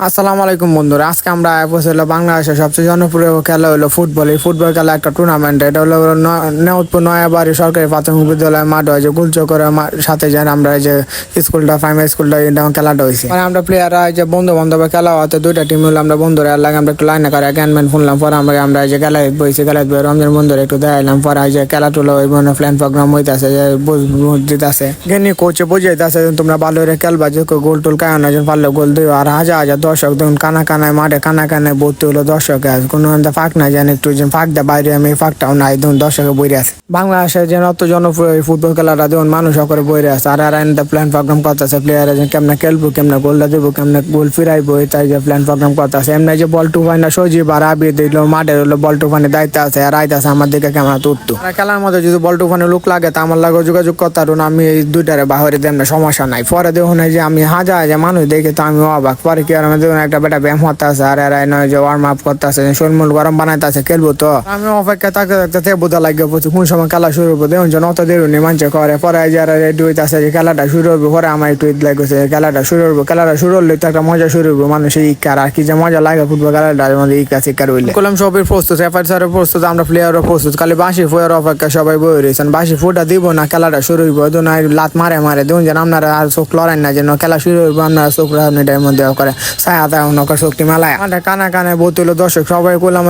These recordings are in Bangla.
আসসালামু আলাইকুম বন্ধুরা, আজকে আমরা হলো বাংলাদেশের সবচেয়ে জনপ্রিয় খেলা হলো ফুটবল। এই ফুটবল খেলা একটা টুর্নামেন্ট এটা হলো ন- নেওতপুর নয়াবাড়ি সরকারি প্রাথমিক বিদ্যালয় মাঠ হয়, যে গুলচকরের মা- সাথে যান আমরা যে স্কুলটা প্রাইমারি স্কুলটা এটা খেলাটা হয়েছে। মানে আমরা প্লেয়াররা যে বন্ধু বান্ধব খেলা হতে দুইটা টিম হলো, আমরা বন্ধুরা লাগে আমরা একটু লাইনে করে অ্যাগানমেন্ট শুনলাম পরে আমরা আমরা যে খেলা বইছি খেলা বই রমজান বন্ধুরা একটু দেখাইলাম, পরে যে খেলা টুলো ওই মানে প্ল্যান প্রোগ্রাম হইতেছে, যে দিতেছে। গেনি কোচে বুঝাইতেছে তোমরা ভালো করে খেলবা, যে গোল টোল কায়ন পারলে গোল দিও, আর হাজার হাজার দর্শক, দেখুন, কানা কানায়, মাঠে কানা কানায় ভর্তি হলো দর্শক আছে কোনো ফাঁক নাই, জানি একটু যে ফাঁক দেয় বাইরে আমি ফাঁকটাও নাই, দেখুন, দর্শকে বইরে আছে। বাংলাদেশের যে অত জনপ্রিয় ফুটবল খেলাটা, দেখুন, মানুষ করে বইরে আছে। আর আর এনটা প্ল্যান প্রোগ্রাম করতেছে প্লেয়ার যে কেমনে খেলব, কেমনে গোলটা দেবো, কেমনে গোল ফিরাইবো তাই যে প্ল্যান প্রোগ্রাম করতেছে। এমনি যে বল টু ফাইনা সজীব আর আবি দিল, মাঠে হলো বল টু ফাইনে দায়িত্ব আছে, আর আইতাছে আমার দিকে কেমন উঠতো খেলার মধ্যে যদি বল টু ফাইনে লুক লাগে, তা আমার লাগে যোগাযোগ করতে আমি এই দুইটারে বাহরে দেন সমস্যা নাই। পরে দেখুন যে আমি হাজার হাজার মানুষ দেখে তো আমি অবাক, পরে কি আর আমি একটা বেটা ব্যায়াম হতে আছে আর এরা নয় যে ওয়ার্ম আপ করতে আছে শরীর গরম বানাইতে আছে খেলব তো। আমি অপেক্ষা থাকতে থাকতে তে লাগবে প্রচুর, কোন সময় খেলা শুরু হবে, দেখুন যে অত দেরি মানছে করে। পরে এই যে এরা রেডি হইতেছে যে খেলাটা শুরু হবে, পরে আমার একটু ঈদ লাগছে খেলাটা শুরু হবে, খেলাটা শুরু হলে তো একটা মজা শুরু হবে, মানুষের ইকার আর কি যে মজা লাগে ফুটবল খেলাটার মধ্যে ইকা শিকার হইলে কলম সবের প্রস্তুত রেফারি স্যারের প্রস্তুত, আমরা প্লেয়ারও প্রস্তুত, খালি বাসি ফুয়ের অপেক্ষা সবাই বই রয়েছেন বাসি ফুটা দিব না, খেলাটা শুরু হইব তো না লাত মারে মারে, দেখুন যেন আপনারা আর চোখ লড়েন না, যেন খেলা শুরু হইব, আপনারা চোখ রাখেন এটার মধ্যে করে। ছায়া দেয় নকর শক্তি মেলায়। আমাদের কানা কানে বোতল দর্শক, সবাই করলাম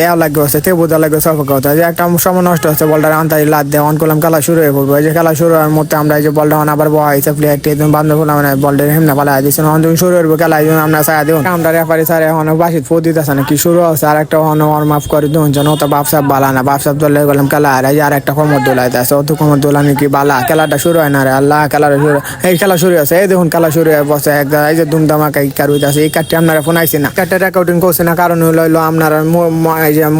ইয়া লাগবে হচ্ছে, তে বোঝা লাগবে সব কথা। যে একটা সময় নষ্ট হচ্ছে, বলটা আন্তারি লাত দেয়, অন করলাম, খেলা শুরু হয়ে পড়ব। যে খেলা শুরু হওয়ার মধ্যে আমরা যে বলটা অন আবার বয়া হয়েছে প্লেয়ার টি একদম বান্ধব হলাম না, বলটা হেমনা পালা দিয়েছে অন তুমি শুরু হইব খেলা এই আমরা ছায়া দেবো। আমরা রেফারি স্যার এখন বাসিত ফো দিতেছে না, কি শুরু হচ্ছে আর একটা অন ওয়ার্ম আপ করে দিন যেন তো বাপসাপ বালা না বাপসাপ দলে গেলাম খেলা আর আর একটা কমর দোলাইতে আছে অত কমর দোলানি কি বালা? খেলাটা শুরু হয় না রে, আল্লাহ, খেলাটা শুরু এই খেলা শুরু হয়েছে, এই দেখুন, খেলা শুরু হয়ে বসে, একদম এই যে ধুমধামাকা এই হইতাছে এই কার্ডটি আপনারা ফোন আইসি না। কার্ডটা রেকর্ডিং করছে না, কারণ হলো আপনারা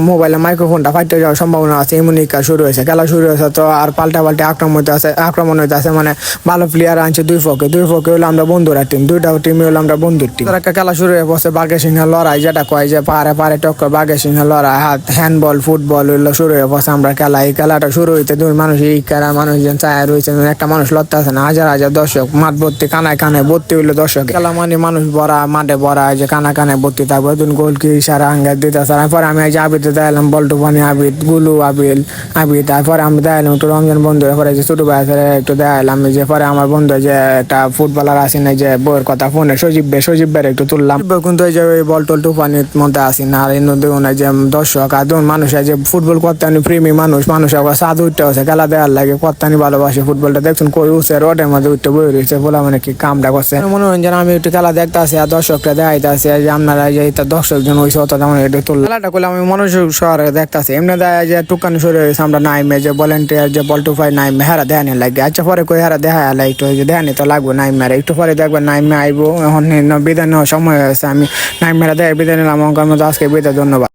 মোবাইলে মাইক্রোফোনটা ফাইটে যাওয়ার সম্ভাবনা আছে, এমনি কাজ শুরু হয়েছে, খেলা শুরু হয়েছে, তো আর পাল্টা পাল্টে আক্রমণ হইতে আছে, আক্রমণ হইতে আছে মানে ভালো প্লেয়ার আনছে দুই পক্ষে। দুই পক্ষে হলো আমরা বন্ধুরা টিম দুইটা টিম হলো আমরা বন্ধুর টিম একটা খেলা শুরু হয়ে বসে বাঘে সিংহের লড়াই, যেটা কয় যে পারে পারে টক্কর বাঘে সিংহের লড়াই, হাত হ্যান্ডবল ফুটবল হইল শুরু হয়ে বসে আমরা খেলা। এই খেলাটা শুরু হইতে দুই মানুষ, এই খেলা মানুষজন চায় রয়েছে, একটা মানুষ লড়তে আছে না, হাজার হাজার দর্শক, মাঠ ভর্তি, কানায় কানায় ভর্তি হইল দর্শক। খেলা মানে মানুষ ভরা মাঠে ভরা এই যে কানা কানায় ভর্তি থাকবে। দুন গোল কি ইশারা আঙ্গার দিতে আছে তারপরে আমি যে আবিদ দেখালাম বল্টু পানি আবিদ গুলু আবিল আবিদ তারপরে আমি দেখালাম একটু রমজান বন্ধু পরে যে ছোট ভাই একটু দেখালাম যে পরে আমার বন্ধু যে একটা ফুটবলার আসি না যে বইয়ের কথা ফোনে সজীব বে, সজীব বের একটু তুললাম। কিন্তু যে ওই বল টল টুপানির মধ্যে আসি না, আর ওনার যে দর্শক আর দেখুন মানুষ যে ফুটবল করতানি প্রেমী মানুষ মানুষ আবার সাধু উঠতে আছে খেলা দেওয়ার লাগে করতানি ভালোবাসে ফুটবলটা। দেখছেন কই উঠছে, রোডের মধ্যে উঠতে বই রয়েছে, বলে মানে কি কামটা করছে। মনোরঞ্জন আমি একটু খেলা দেখতে আসি, আর দর্শকরা দেখাইতে আসি যে আপনারা যে এটা দর্শক জন হয়েছে অত তেমন এটা তুললাম খেলাটা করলে আমি মনোযোগ শহরে দেখতে আসি এমনি দেয় যে টুকানি শুরু হয়েছে আমরা নাই নাইমে যে ভলেন্টিয়ার যে বল টু ফাই নাইমে, হেরা দেখানি লাগে। আচ্ছা পরে কই হেরা দেখা লাগে একটু হয়েছে দেখানি তো লাগবে নাইমে একটু পরে দেখবেন নাইমে আইবো, এখন বিদায় নেওয়ার সময় হয়েছে আমি নাইমেরা দেয় বিদায় নিলাম আমার মতো আজকে বিদায়, ধন্যবাদ।